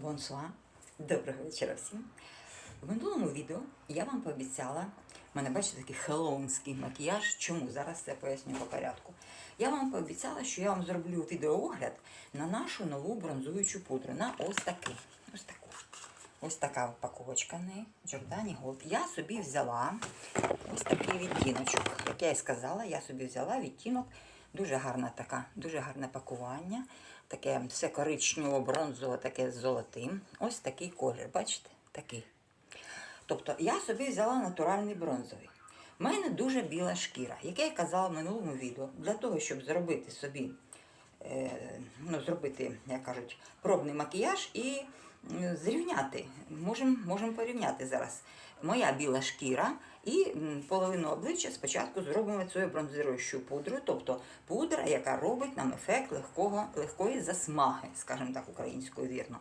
Бонсуа. Доброго вечора всім. В минулому відео я вам пообіцяла, в мене бачите такий хеллоуінський макіяж. Чому? Зараз це поясню по порядку. Я вам пообіцяла, що я вам зроблю відеоогляд на нашу нову бронзуючу пудру. На ось таку. Ось таку. Ось така упаковочка в. Giordani Gold. Я собі взяла ось такий відтіночок. Як я і сказала, я собі взяла відтінок. Дуже гарна така, дуже гарне пакування. Таке все коричнево, бронзово, таке з золотим. Ось такий колір, бачите? Такий. Тобто я собі взяла натуральний бронзовий. У мене дуже біла шкіра, як я казала в минулому відео, для того, щоб зробити собі, е, ну, зробити, як кажуть, пробний макіяж і зрівняти. Можемо можем порівняти зараз. Моя біла шкіра і половину обличчя спочатку зробимо цією бронзируючою пудрою, тобто пудра, яка робить нам ефект легкого, легкої засмаги, скажімо так, українською вірно.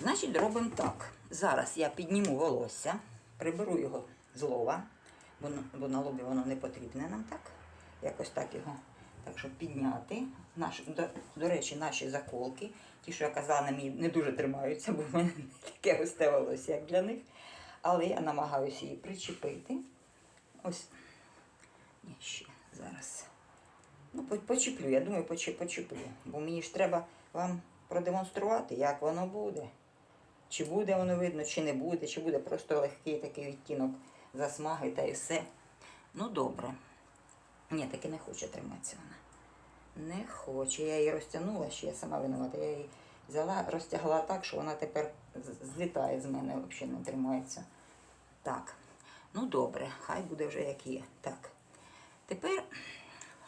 Значить, робимо так. Зараз я підніму волосся, приберу його з лова, бо, на- лобі воно не потрібне нам так. Якось так його. Так, щоб підняти. Наш, до, до речі, наші заколки, ті, що я казала, на мені не дуже тримаються, бо в мене не таке густе волосся, як для них. Але я намагаюся її причепити. Ось. Ні, ще зараз. Ну, почеплю, я думаю, поче- почеплю. Бо мені ж треба вам продемонструвати, як воно буде. Чи буде воно видно, чи не буде, чи буде просто легкий такий відтінок засмаги та і все. Ну, добре. Ні, таки не хоче триматися вона. Не хоче. Я її розтягнула, ще я сама винувата. Я її взяла, розтягла так, що вона тепер злітає з мене, взагалі не тримається. Так. Ну добре, хай буде вже як є. Так. Тепер,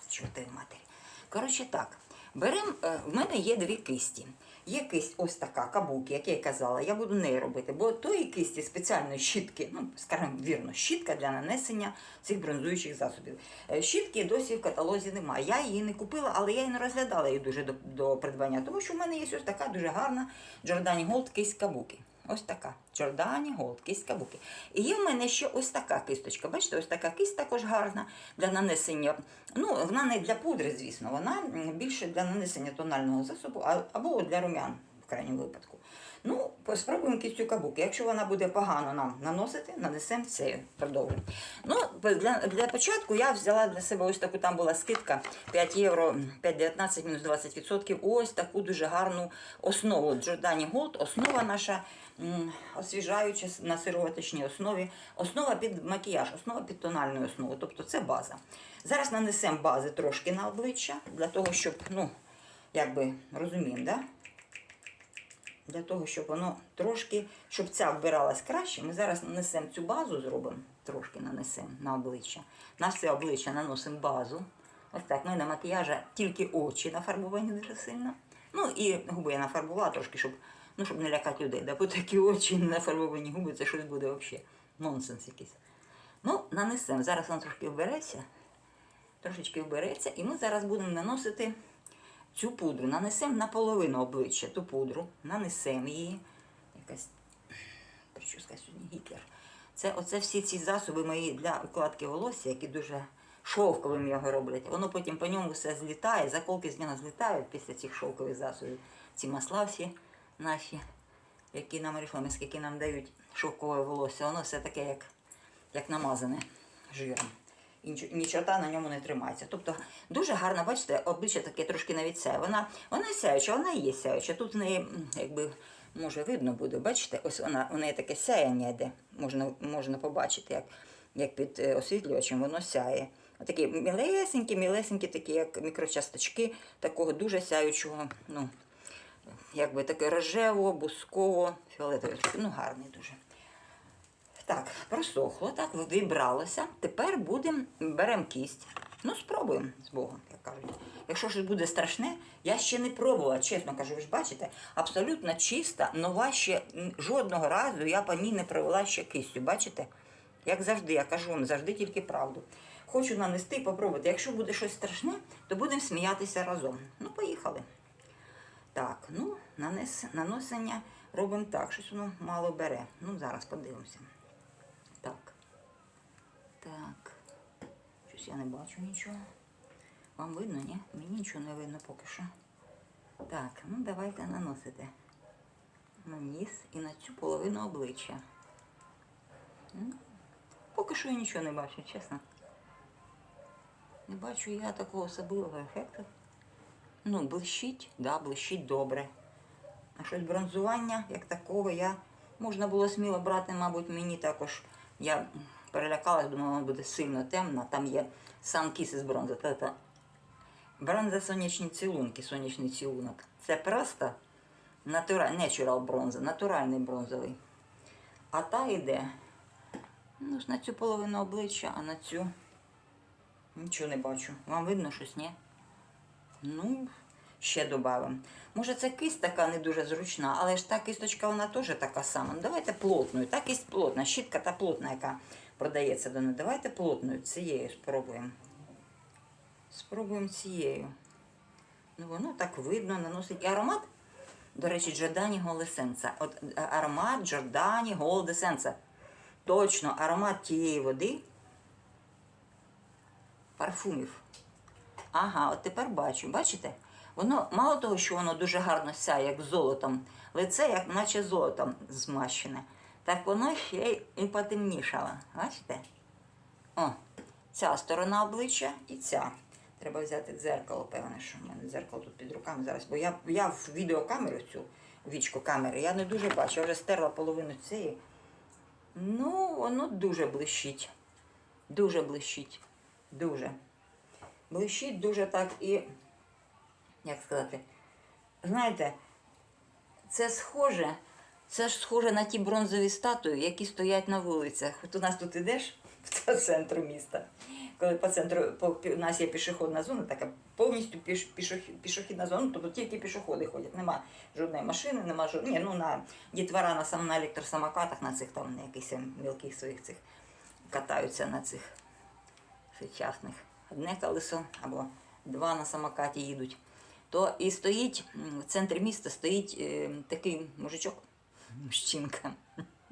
чортові матері. Коротше так, беремо, е, в мене є дві кисті. Є кисть ось така, кабуки, як я казала, я буду неї робити, бо тої кисті спеціальної щітки, ну, скажімо, вірно, щітка для нанесення цих бронзуючих засобів. Е, Щітки досі в каталозі немає. Я її не купила, але я і не розглядала її дуже до, до придбання, тому що в мене є ось така дуже гарна Джордані Gold кисть кабуки. Ось така. чордані голд, кість кабуки. І є в мене ще ось така кисточка. Бачите, ось така кисть також гарна для нанесення. Ну, вона не для пудри, звісно, вона більше для нанесення тонального засобу або для румян, в крайньому випадку. Ну, спробуємо кистю кабуки. Якщо вона буде погано нам наносити, нанесемо це. Продовжуємо. Ну, для, для початку я взяла для себе ось таку, там була скидка 5 євро, 5,19 мінус 20%. Ось таку дуже гарну основу. Giordani Gold, основа наша освіжаюча на сироваточній основі, основа під макіяж, основа під тональну основу. Тобто це база. Зараз нанесемо бази трошки на обличчя, для того, щоб, ну, якби розуміємо, да? Для того, щоб воно трошки, щоб ця вбиралась краще, ми зараз нанесемо цю базу, зробимо, трошки нанесемо на обличчя. На все обличчя наносимо базу. Ось так, ну і на макіяжа тільки очі нафарбовані дуже сильно. Ну і губи я нафарбувала трошки, щоб, ну, щоб не лякати людей. Да? Бо такі очі нафарбовані губи, це щось буде взагалі. Нонсенс якийсь. Ну, нанесемо. Зараз воно трошки вбереться. Трошечки вбереться, і ми зараз будемо наносити цю пудру. Нанесемо на половину обличчя ту пудру, нанесемо її. Якась прическа сьогодні Гітлер. Це оце всі ці засоби мої для укладки волосся, які дуже шовковим його роблять. Воно потім по ньому все злітає, заколки з нього злітають після цих шовкових засобів. Ці масла всі наші, які нам ріфлемиски, які нам дають шовкове волосся, воно все таке, як, як намазане жиром. І нічого- нічота на ньому не тримається. Тобто дуже гарно, бачите, обличчя таке трошки навіть сяє. Вона, вона сяюча, вона і є сяюча. Тут в неї, якби, може, видно буде, бачите, ось вона, у неї таке сяяння йде. Можна, можна побачити, як, як під е, освітлювачем воно сяє. Такі мілесенькі, мілесенькі, такі, як мікрочасточки, такого дуже сяючого, ну, якби таке рожево, бусково, фіолетове, ну гарний дуже. Так, просохло, так, вибралося. Тепер будемо, беремо кість. Ну, спробуємо з Богом, як кажуть. Якщо щось буде страшне, я ще не пробувала, чесно кажу, ви ж бачите, абсолютно чиста, нова ще жодного разу я по ній не провела ще кистю. Бачите? Як завжди, я кажу вам завжди тільки правду. Хочу нанести і попробувати. Якщо буде щось страшне, то будемо сміятися разом. Ну, поїхали. Так, ну, нанес, наносення робимо так, щось воно мало бере. Ну, зараз подивимося. Так. Щось я не бачу нічого. Вам видно, ні? Мені нічого не видно поки що. Так, ну давайте наносите. на ніс і на цю половину обличчя. Поки що я нічого не бачу, чесно. Не бачу я такого особливого ефекту. Ну, блищить, да, блищить добре. А щось бронзування, як такого, я можна було сміло брати, мабуть, мені також. Я перелякалась, думала, воно буде сильно темно. Там є санкіс із бронзи. Та- та. Бронза сонячні цілунки, сонячний цілунок. Це просто натура... natural бронза, натуральний бронзовий. А та йде ну, на цю половину обличчя, а на цю нічого не бачу. Вам видно щось, ні? Ну, ще додамо. Може, це кисть така не дуже зручна, але ж та кисточка вона теж така сама. Ну, давайте плотною. Та кисть плотна, щітка та плотна, яка продається до неї. Давайте плотною цією спробуємо. Спробуємо цією. Ну, воно так видно, наносить І аромат. До речі, Джордані Голесенца. От е, аромат Джордані Голдесенца. Точно, аромат тієї води. Парфумів. Ага, от тепер бачу. Бачите? Воно мало того, що воно дуже гарно сяє, як золотом. Лице, як наче золотом змащене. Так воно ще й потемнішало. Бачите? О, ця сторона обличчя і ця. Треба взяти дзеркало, певне, що в мене дзеркало тут під руками зараз. Бо я, я в відеокамеру цю вічку камери, я не дуже бачу. Я вже стерла половину цієї. Ну, воно дуже блищить. Дуже блищить. Дуже. Блищить дуже так і, як сказати, знаєте, це схоже, це ж схоже на ті бронзові статуї, які стоять на вулицях. От у нас тут ідеш по центру міста. Коли по центру по, у нас є пішохідна зона, така повністю піш, пішохі- пішохідна зона, тобто тільки пішоходи ходять. Нема жодної машини, нема жодної. Ну на дітвора на сам на електросамокатах, на цих там на якихось мілких своїх цих катаються на цих сучасних. Одне колесо або два на самокаті їдуть. То і стоїть в центрі міста стоїть е, такий мужичок, мужчинка.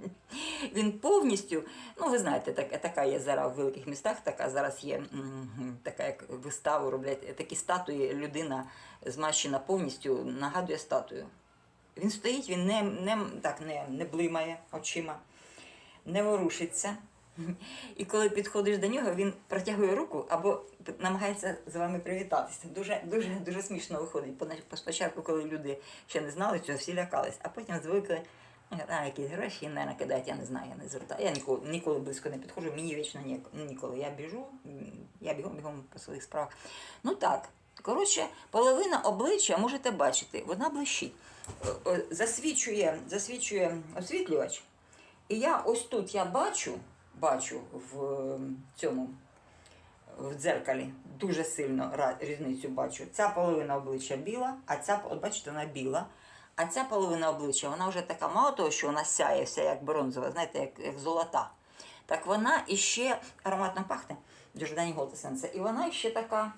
Він повністю, ну ви знаєте, так, така є зараз в великих містах, така зараз є така як виставу роблять, такі статуї, людина змащена повністю, нагадує статую. Він стоїть, він не, не, так, не, не блимає очима, не ворушиться. І коли підходиш до нього, він протягує руку або намагається з вами привітатися. Дуже, дуже, дуже смішно виходить. Спочатку, коли люди ще не знали цього, всі лякались, а потім звикли. А, якісь гроші не накидають, я не знаю, я не звертаю. Я ніколи, ніколи близько не підходжу, мені вічно ніколи. Я біжу, я бігом бігом по своїх справах. Ну так, коротше, половина обличчя можете бачити, вона блищить. Е, е, Засвічує, засвічує освітлювач. І я ось тут я бачу, бачу в е, цьому в дзеркалі дуже сильно різницю бачу. Ця половина обличчя біла, а ця, от бачите, вона біла. А ця половина обличчя, вона вже така, мало того, що вона сяє вся як бронзова, знаєте, як, як золота. Так вона іще ароматно пахне, Джордані Голтесенце, і вона ще така,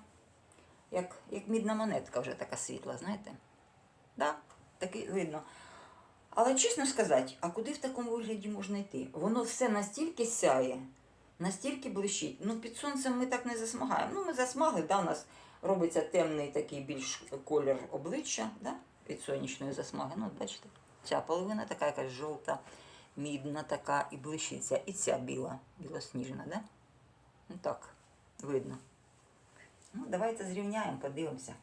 як, як мідна монетка, вже така світла, знаєте? Да, таки видно. Але чесно сказати, а куди в такому вигляді можна йти? Воно все настільки сяє, настільки блищить. Ну, під сонцем ми так не засмагаємо. Ну, ми засмагли, да, у нас робиться темний такий більш колір обличчя да, від сонячної засмаги. Ну, бачите, ця половина така якась жовта, мідна така і блищиться. І ця біла, білосніжна, да? Ну так, видно. Ну, давайте зрівняємо, подивимося.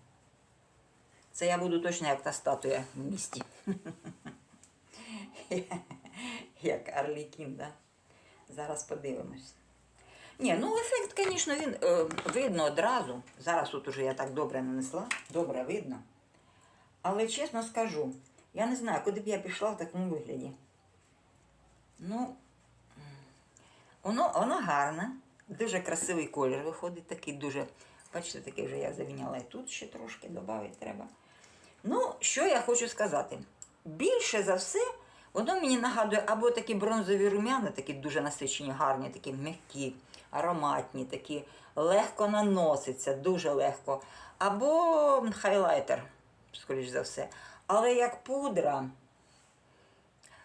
Це я буду точно як та статуя в місті. Як Арлікін, да? Зараз подивимось. Ні, ну ефект, звісно, він е, видно одразу. Зараз тут уже я так добре нанесла, добре видно. Але чесно скажу, я не знаю, куди б я пішла в такому вигляді. Ну, воно, воно гарне, дуже красивий колір виходить, такий дуже, бачите, такий вже я завіняла і тут ще трошки додати треба. Ну, що я хочу сказати? Більше за все, воно мені нагадує або такі бронзові рум'яна, такі дуже насичені, гарні, такі м'які, ароматні, такі легко наноситься, дуже легко. Або хайлайтер, скоріш за все. Але як пудра.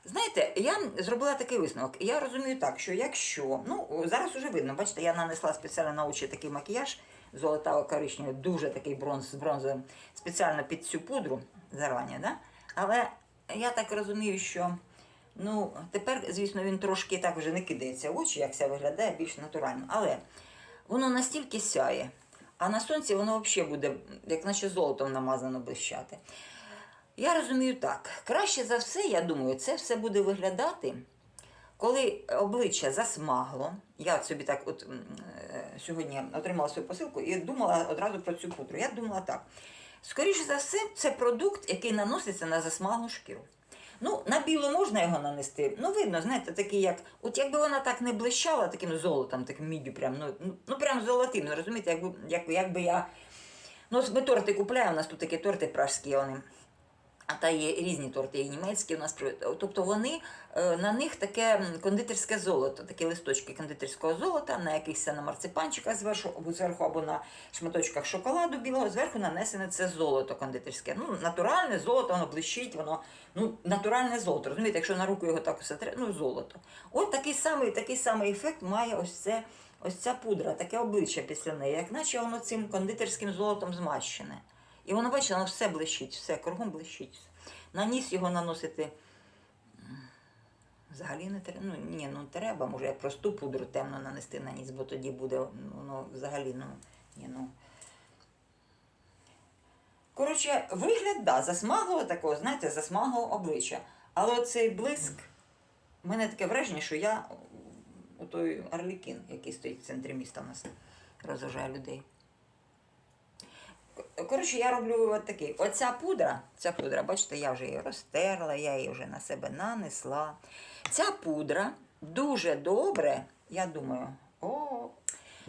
Знаєте, я зробила такий висновок. Я розумію так, що якщо, ну зараз уже видно, бачите, я нанесла спеціально на очі такий макіяж золотаво-коричневий, дуже такий бронз бронзовим, спеціально під цю пудру зарані, да? але я так розумію, що ну, тепер, звісно, він трошки так вже не кидається в очі, як це виглядає більш натурально. Але воно настільки сяє, а на сонці воно взагалі буде, як наче золотом намазано блищати. Я розумію так, краще за все, я думаю, це все буде виглядати, коли обличчя засмагло. Я собі так от е, сьогодні отримала свою посилку і думала одразу про цю пудру. Я думала так. Скоріше за все, це продукт, який наноситься на засмаглу шкіру. Ну, на білу можна його нанести. Ну, видно, знаєте, такий як. От якби вона так не блищала таким золотом, таким міддю, прям, ну, ну, ну прям золотим. Ну, розумієте, якби, як, якби я. Ну, ми торти купляємо, у нас тут такі торти пражські, вони. А та є різні торти, і німецькі у нас тобто вони на них таке кондитерське золото, такі листочки кондитерського золота, на якихось на марципанчиках зверху або зверху, або на шматочках шоколаду білого, зверху нанесене це золото кондитерське. Ну, натуральне золото, воно блищить, воно ну, натуральне золото. Розумієте, якщо на руку його так все треба, ну золото. От такий самий, такий самий ефект має ось це. Ось ця пудра, таке обличчя після неї, як наче воно цим кондитерським золотом змащене. І воно, бачите, воно все блищить, все, кругом блищить. На ніс його наносити взагалі не треба. Ну, ні, ну треба, може, як просту пудру темно нанести на ніс, бо тоді буде ну, взагалі, ну, ні, ну. Коротше, вигляд, да, засмаглого такого, знаєте, засмаглого обличчя. Але оцей блиск, в мене таке враження, що я той Арлікін, який стоїть в центрі міста у нас, розважає людей. Коротше, я роблю от такий. Оця пудра, ця пудра, бачите, я вже її розтерла, я її вже на себе нанесла. Ця пудра дуже добре, я думаю, о,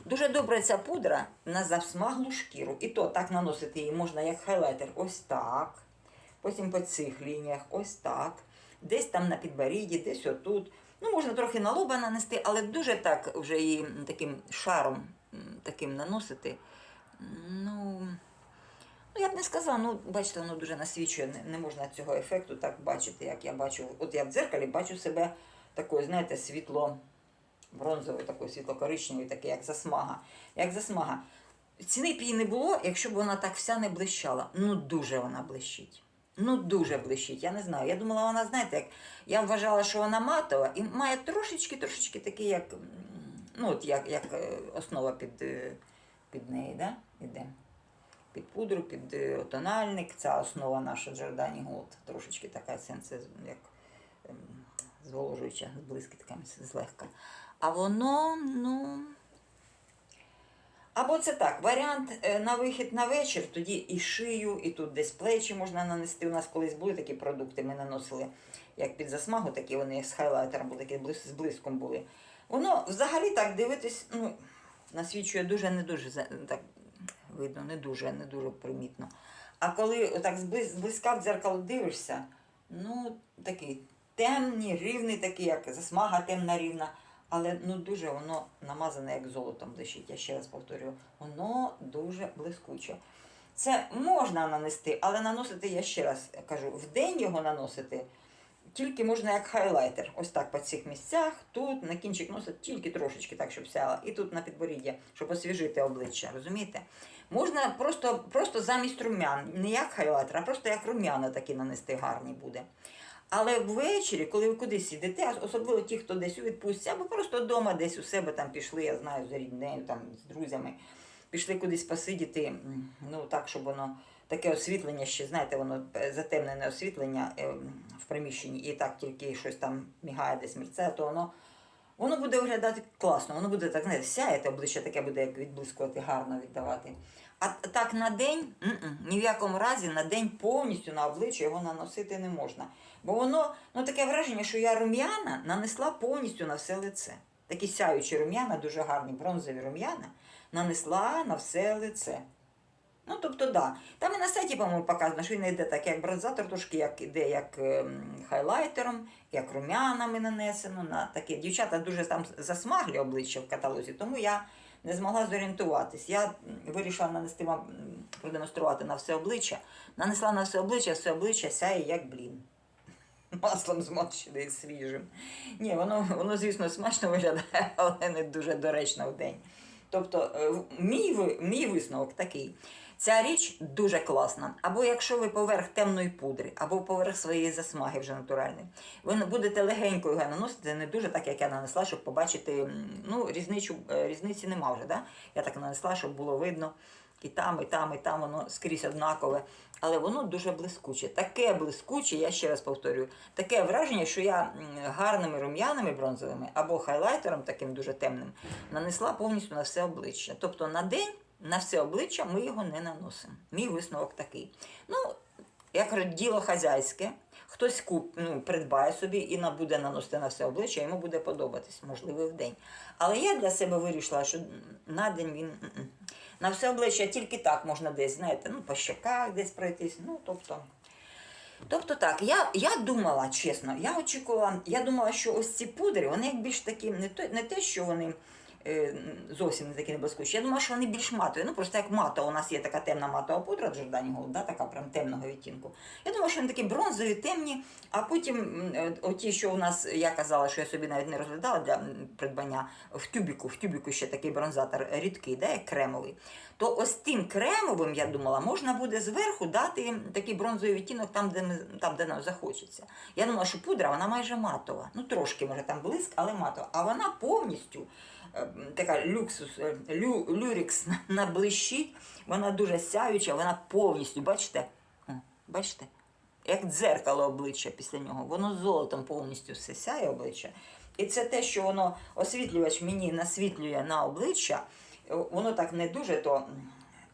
дуже добре ця пудра на засмаглу шкіру. І то так наносити її можна як хайлайтер, ось так. Потім по цих лініях, ось так. Десь там на підборідді, десь отут. Ну, можна трохи на лоба нанести, але дуже так вже її таким шаром таким наносити. Ну, Ну, я б не сказала, ну, бачите, воно дуже насвічує, не, не можна цього ефекту так бачити, як я бачу. От я в дзеркалі бачу себе такою, знаєте, світло бронзовою, такою світло-коричневою, таке, як засмага. Як засмага. Ціни б її не було, якщо б вона так вся не блищала. Ну, дуже вона блищить. Ну, дуже блищить. Я не знаю. Я думала, вона, знаєте, як я вважала, що вона матова і має трошечки-трошечки такий, як, ну, от як, як е, основа під, е, під неї, да? Іде під пудру, під е, тональник. Ця основа наша Джордані Голд. Трошечки така сенс, як ем, зволожуюча з блискітками злегка. А воно, ну. Або це так, варіант е, на вихід на вечір, тоді і шию, і тут десь плечі можна нанести. У нас колись були такі продукти, ми наносили як під засмагу, такі вони з хайлайтером, були такі з блиском були. Воно взагалі так дивитись, ну, насвічує дуже не дуже так видно, не дуже, не дуже примітно. А коли отак зблизька в дзеркало дивишся, ну такий темний, рівний, такий, як засмага темна рівна, але ну дуже воно намазане як золотом блищить. Я ще раз повторюю, воно дуже блискуче. Це можна нанести, але наносити, я ще раз кажу, в день його наносити тільки можна як хайлайтер. Ось так по цих місцях, тут на кінчик носа тільки трошечки так, щоб сяла. І тут на підборіддя, щоб освіжити обличчя, розумієте? Можна просто, просто замість румян, не як хайлайтер, а просто як румяна такі нанести гарні буде. Але ввечері, коли ви кудись йдете, особливо ті, хто десь у відпустці, або просто вдома десь у себе там пішли, я знаю, з ріднею, там, з друзями, пішли кудись посидіти, ну так, щоб воно таке освітлення ще, знаєте, воно е, затемнене освітлення е, в приміщенні, і так тільки щось там мігає десь мерцає, то воно, воно буде виглядати класно, воно буде так, знаєте, сяяти обличчя таке буде як відблискувати, гарно віддавати. А так на день, м-м, ні в якому разі на день повністю на обличчя його наносити не можна. Бо воно, ну таке враження, що я рум'яна нанесла повністю на все лице. Такі сяючі рум'яна, дуже гарні бронзові рум'яна, нанесла на все лице. Ну, тобто, да. Там і на сайті, по-моєму, показано, що він йде так, як бронзатор, трошки як іде як ем, хайлайтером, як рум'янами нанесено. На таке. Дівчата дуже там засмаглі обличчя в каталозі, тому я не змогла зорієнтуватись. Я вирішила нанести вам продемонструвати на все обличчя. Нанесла на все обличчя, все обличчя сяє як блін. Маслом змащене і свіжим. Ні, воно, воно, звісно, смачно виглядає, але не дуже доречно в день. Тобто, е, мій, мій висновок такий. Ця річ дуже класна. Або якщо ви поверх темної пудри, або поверх своєї засмаги вже натуральної, ви будете легенько його наносити, не дуже так, як я нанесла, щоб побачити. Ну, різничу, е, різниці нема вже. Да? Я так нанесла, щоб було видно. І там, і там, і там воно скрізь однакове. Але воно дуже блискуче. Таке блискуче, я ще раз повторюю, таке враження, що я гарними рум'янами бронзовими або хайлайтером таким дуже темним нанесла повністю на все обличчя. Тобто на день на все обличчя ми його не наносимо. Мій висновок такий. Ну, я кажу, діло хазяйське. Хтось куп, ну, придбає собі і буде наносити на все обличчя, йому буде подобатись, можливо, в день. Але я для себе вирішила, що на день він на все обличчя тільки так можна десь, знаєте, ну, по щоках десь пройтись. Ну, тобто, Тобто так, я, я думала, чесно, я очікувала, я думала, що ось ці пудри, вони як більш такі, не, то, не те, що вони зовсім не такі небезпечні. Я думала, що вони більш матові. Ну просто як мата, у нас є така темна матова пудра Джордані да, така прям темного відтінку. Я думала, що вони такі бронзові, темні, а потім е, оті, що у нас, я казала, що я собі навіть не розглядала для придбання в тюбіку, в тюбіку ще такий бронзатор рідкий, да, як кремовий. То ось тим кремовим, я думала, можна буде зверху дати такий бронзовий відтінок там, де, там, де нам захочеться. Я думала, що пудра вона майже матова. Ну трошки може там блиск, але матова. А вона повністю е, така люксус, е, лю, люрікс наблищить, вона дуже сяюча, вона повністю, бачите? Бачите? Як дзеркало обличчя після нього. Воно золотом повністю все сяє обличчя. І це те, що воно освітлювач мені насвітлює на обличчя, е, воно так не дуже то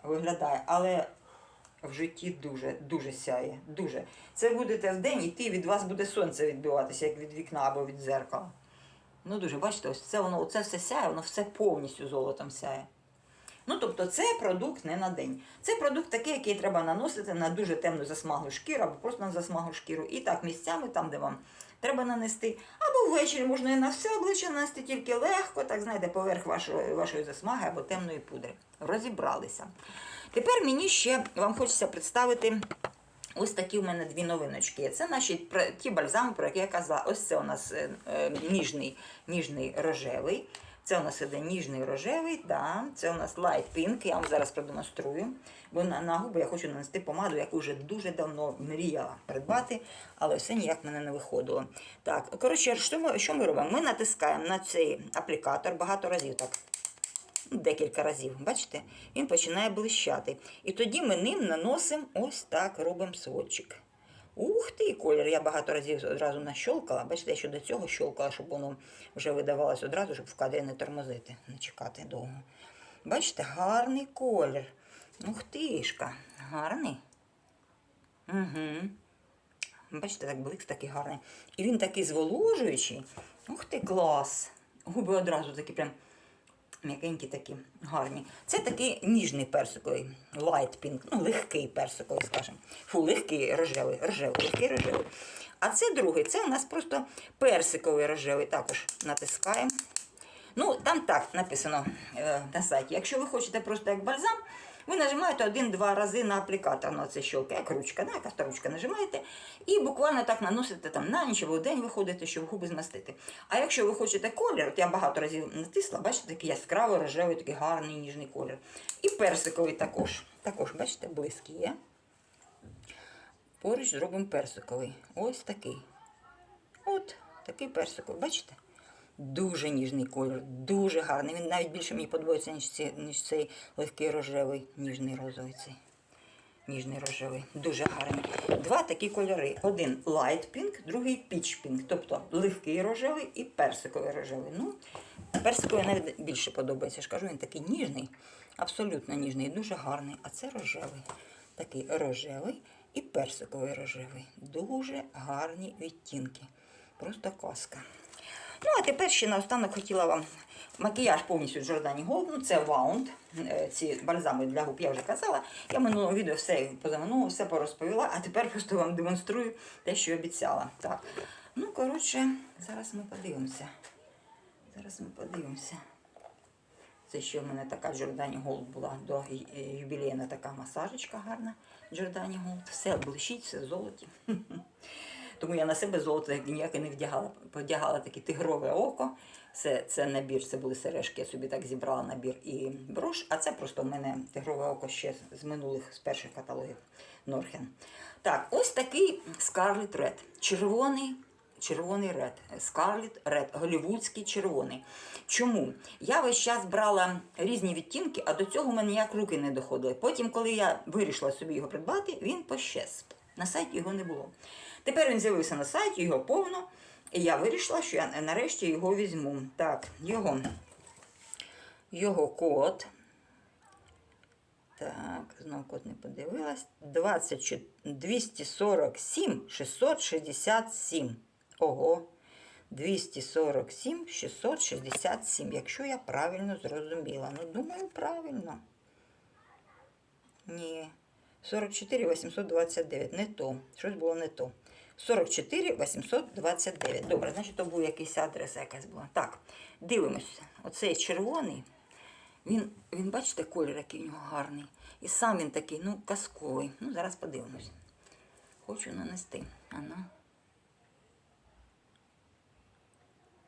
виглядає, але в житті дуже, дуже сяє. Дуже. Це будете вдень іти, від вас буде сонце відбиватися, як від вікна або від дзеркала. Ну дуже, бачите, ось це воно, оце все сяє, воно все повністю золотом сяє. Ну, тобто, це продукт не на день. Це продукт такий, який треба наносити на дуже темну засмаглу шкіру або просто на засмаглу шкіру. І так місцями, там, де вам треба нанести. Або ввечері можна і на все обличчя нанести тільки легко, так знаєте, поверх вашої, вашої засмаги або темної пудри. Розібралися. Тепер мені ще вам хочеться представити. Ось такі в мене дві новиночки. Це наші ті бальзами, про які я казала. Ось це у нас е, е, ніжний, ніжний рожевий. Це у нас іде ніжний рожевий, да. це у нас light pink, я вам зараз продемонструю. Бо на, на губи я хочу нанести помаду, яку вже дуже давно мріяла придбати, але все ніяк мене не виходило. Так, коротше, що ми, що ми робимо? Ми натискаємо на цей аплікатор багато разів так. Декілька разів, бачите, він починає блищати. І тоді ми ним наносимо ось так робимо сводчик. Ух ти, колір! Я багато разів одразу нащолкала. Бачите, я ще до цього щолкала, щоб воно вже видавалось одразу, щоб в кадрі не тормозити, не чекати довго. Бачите, гарний колір. Ух тишка, гарний. Угу. Бачите, так блик такий гарний. І він такий зволожуючий. Ух ти, клас! Губи одразу такі прям м'якенькі такі, гарні. Це такий ніжний персиковий, light pink, ну легкий персиковий, скажімо. Фу, легкий рожевий, рожевий, легкий рожевий. А це другий, це у нас просто персиковий рожевий. Також натискаємо. Ну, там так написано е, на сайті. Якщо ви хочете просто як бальзам, ви нажимаєте один-два рази на аплікатор на це щелка, як ручка, да, якась ручка нажимаєте, і буквально так наносите там на ніч або в день виходите, щоб губи змастити. А якщо ви хочете колір, от я багато разів натисла, бачите, такий яскраво рожевий, такий гарний ніжний колір. І персиковий також. Також, бачите, блиск є. Поруч зробимо персиковий. Ось такий. От такий персиковий, бачите? Дуже ніжний колір, дуже гарний. Він навіть більше мені подобається, ніж, ці, ніж цей легкий рожевий, ніжний розовий цей. Ніжний рожевий. Дуже гарний. Два такі кольори. Один light pink, другий peach pink. Тобто легкий рожевий і персиковий рожевий. Ну, персиковий навіть більше подобається. Я ж кажу, він такий ніжний, абсолютно ніжний, дуже гарний. А це рожевий. Такий рожевий і персиковий рожевий. Дуже гарні відтінки. Просто казка. Ну, а тепер ще наостанок хотіла вам макіяж повністю Джордані Голд. Ну, це Wound, е, ці бальзами для губ, я вже казала. Я в минулому відео все позаминуло, все порозповіла, а тепер просто вам демонструю те, що обіцяла. Так. Ну, коротше, зараз ми подивимося. Зараз ми подивимося. Це ще в мене така Джордані Голд була до е, юбілейна така масажечка гарна. Джордані Голд. Все блищить, все в золоті. Тому я на себе золото ніяке не вдягала. Подягала таке тигрове око. Це, це набір, це були сережки, я собі так зібрала набір і брош. А це просто в мене тигрове око ще з- минулих, з перших каталогів Норхен. Так, ось такий Scarlet Red. Червоний червоний ред. Scarlet Red, голівудський червоний. Чому? Я весь час брала різні відтінки, а до цього в мене ніяк руки не доходили. Потім, коли я вирішила собі його придбати, він пощез. На сайті його не було. Тепер він з'явився на сайті, його повно. І я вирішила, що я нарешті його візьму. Так, його, його код. Так, знову код не подивилась. 24, 247 667. Ого. 247 667, якщо я правильно зрозуміла. Ну, думаю, правильно. Ні. 44 829. Не то. Щось було не то. 44 829. Добре, значить, то був якийсь адрес якась була. Так, дивимося. Оцей червоний. Він, він, бачите, колір, який в нього гарний. І сам він такий, ну, казковий. Ну, зараз подивимось. Хочу нанести. Ано.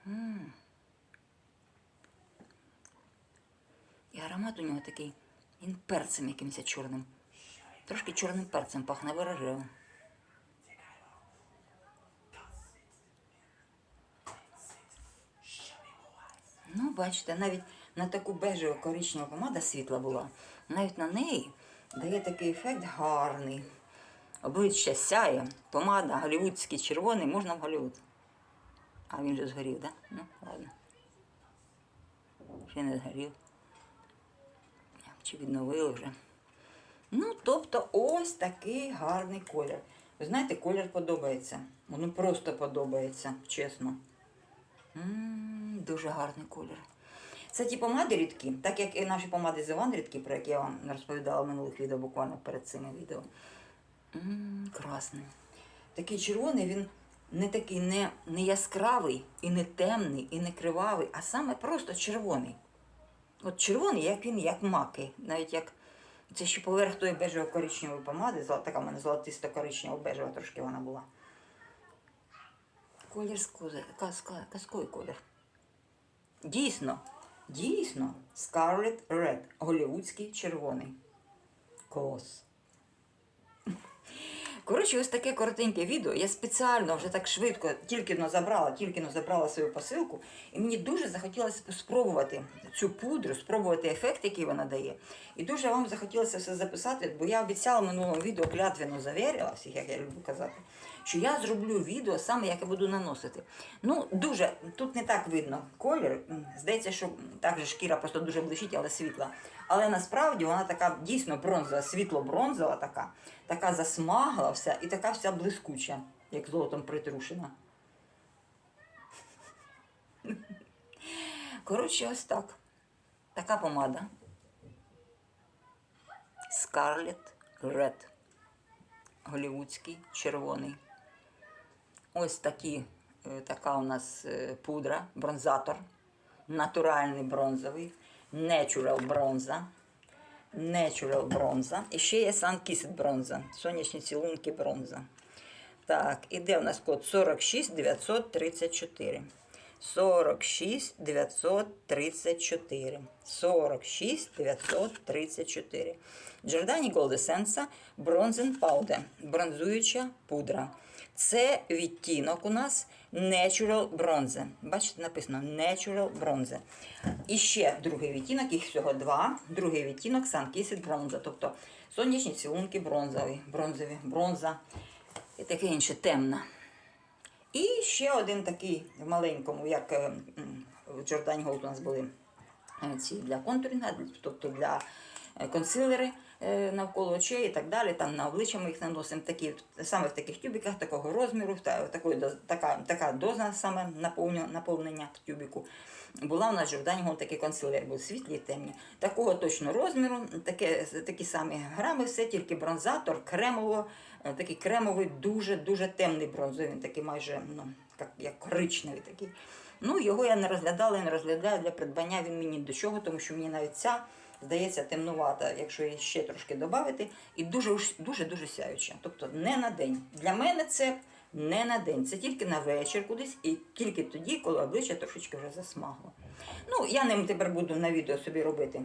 М. І аромат у нього такий, він перцем якимось чорним. Трошки чорним перцем пахне ворожево. Ну, бачите, навіть на таку бежеву коричневу помада світла була. Навіть на неї дає такий ефект гарний. Обличчя сяє, помада, голівудський червоний, можна в Голівуд. А він же згорів, так? Да? Ну, ладно. Ще не згорів. Чи відновили вже. Ну, тобто, ось такий гарний колір. Ви знаєте, колір подобається. Воно просто подобається, чесно. М, Дуже гарний колір. Це ті помади рідкі, так як і наші помади з Іван рідкі, про які я вам розповідала в минулих відео, буквально перед цими відео. М, Красний. Такий червоний, він не такий не, не яскравий, і не темний, і не кривавий, а саме просто червоний. От червоний, як він, як маки, навіть як. Це ще поверх тої бежево коричневої помади, така в мене золотисто коричнева бежева трошки вона була. Колір з казковий колір. Дійсно, дійсно, Scarlet Red, голівудський червоний. Клас. Коротше, ось таке коротеньке відео. Я спеціально вже так швидко тільки но забрала, тільки но забрала свою посилку, і мені дуже захотілося спробувати цю пудру, спробувати ефект, який вона дає. І дуже вам захотілося все записати, бо я обіцяла минулому відео клятвенно завірила всіх, як я люблю казати, що я зроблю відео саме, як я буду наносити. Ну, дуже, тут не так видно колір. Здається, що так же шкіра просто дуже блищить, але світла. Але насправді вона така дійсно бронзова, світло-бронзова така, така засмагла вся і така вся блискуча, як золотом притрушена. Коротше, ось так. Така помада. Scarlet Red. Голівудський червоний. Ось такі, е, така у нас е, пудра, бронзатор. Натуральний бронзовий. Natural бронза. Natural бронза. І ще є Sun-Kissed бронза. Сонячні цілунки бронза. Так, іде у нас код 46 934. 46 934. 46 934. Giordani Gold Essence Bronzen Powder. Бронзуюча пудра. Це відтінок у нас Natural Bronze. Бачите, написано Natural Bronze. І ще другий відтінок, їх всього два. Другий відтінок Sun-Kissed Bronze. Тобто сонячні цілунки бронзові, бронзові, бронза і таке інше темна. І ще один такий в маленькому, як е, в Jordan Gold у нас були е, ці для контурінга, тобто для е, консилери навколо очей і так далі. Там на обличчя ми їх наносимо такі, саме в таких тюбиках такого розміру, та, такої, така, така доза саме наповнення, тюбіку. Була у нас Gold такий консилер, був світлі і темні. Такого точно розміру, таке, такі самі грами, все, тільки бронзатор, кремово, е, такий кремовий, дуже-дуже темний бронзовий, він такий майже ну, як, як коричневий такий. Ну, його я не розглядала і не розглядаю для придбання він мені до чого, тому що мені навіть ця здається темнувата, якщо її ще трошки додати, і дуже уж- дуже дуже сяюча. Тобто не на день. Для мене це Не на день, це тільки на вечір кудись і тільки тоді, коли обличчя трошечки вже засмагло. Ну, я ним тепер буду на відео собі робити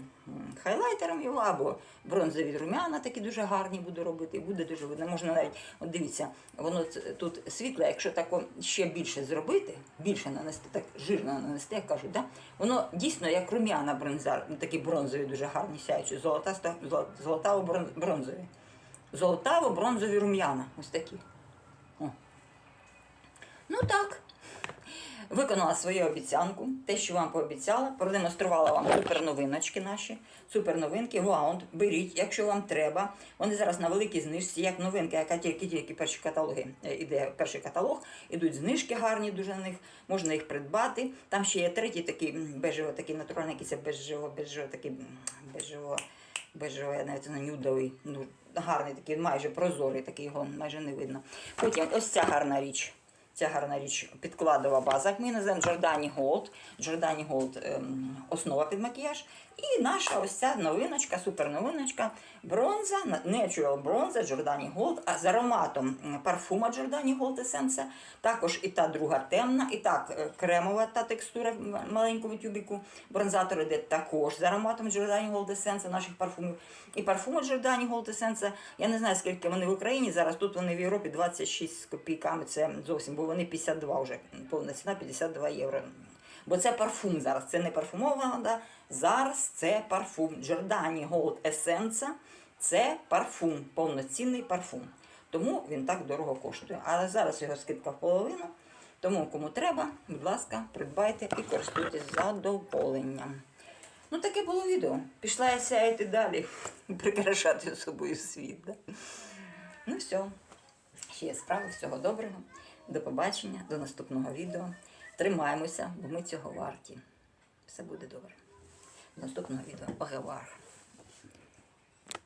хайлайтером його або бронзові румяна такі дуже гарні буду робити. І буде дуже видно. Можна навіть, от дивіться, воно тут світле, якщо так ще більше зробити, більше нанести, так жирно нанести, як кажуть, да? воно дійсно як рум'яна бронза, ну, такі бронзові, дуже гарні сяючі, золотасто, золо- золотаво-бронзові. Золотаво-бронзові рум'яна. Ось такі. Ну так. Виконала свою обіцянку, те, що вам пообіцяла, продемонструвала вам суперновиночки наші, суперновинки, ваунд, беріть, якщо вам треба. Вони зараз на великій знижці, як новинки, яка тільки тільки перші каталоги е, іде перший каталог, ідуть знижки гарні дуже на них, можна їх придбати. Там ще є третій такий бежево, такий натуральний якийсь бежево, бежево, такий бежево, бежево, я навіть нюдовий, ну, гарний такий, майже прозорий, такий його майже не видно. Потім ось ця гарна річ. Ця гарна річ підкладова база, ми називаємо Giordani Gold. Giordani Gold ем, основа під макіяж. І наша ось ця новиночка, суперновиночка, бронза, Natural бронза Giordani Gold, а з ароматом парфума Giordani Gold Essence. Також і та друга темна, і так е, кремова та текстура в маленькому тюбіку. Бронзатор іде також з ароматом Giordani Gold Essence наших парфумів. І парфуми Giordani Gold Essence. Я не знаю, скільки вони в Україні. Зараз тут вони в Європі 26 з копійками. Це зовсім, бо вони 52 вже. Повна ціна 52 євро. Бо це парфум зараз. Це не парфумована вода. Зараз це парфум. Giordani Gold Essence це парфум, повноцінний парфум. Тому він так дорого коштує. Але зараз його скидка в половину. Тому кому треба, будь ласка, придбайте і користуйтесь задоволенням. Ну, таке було відео. Пішла я сяяти далі, прикрашати собою світ. Да? Ну все. Ще є справи, всього доброго. До побачення, до наступного відео. Тримаємося, бо ми цього варті. Все буде добре. Наступного відео. Revoir.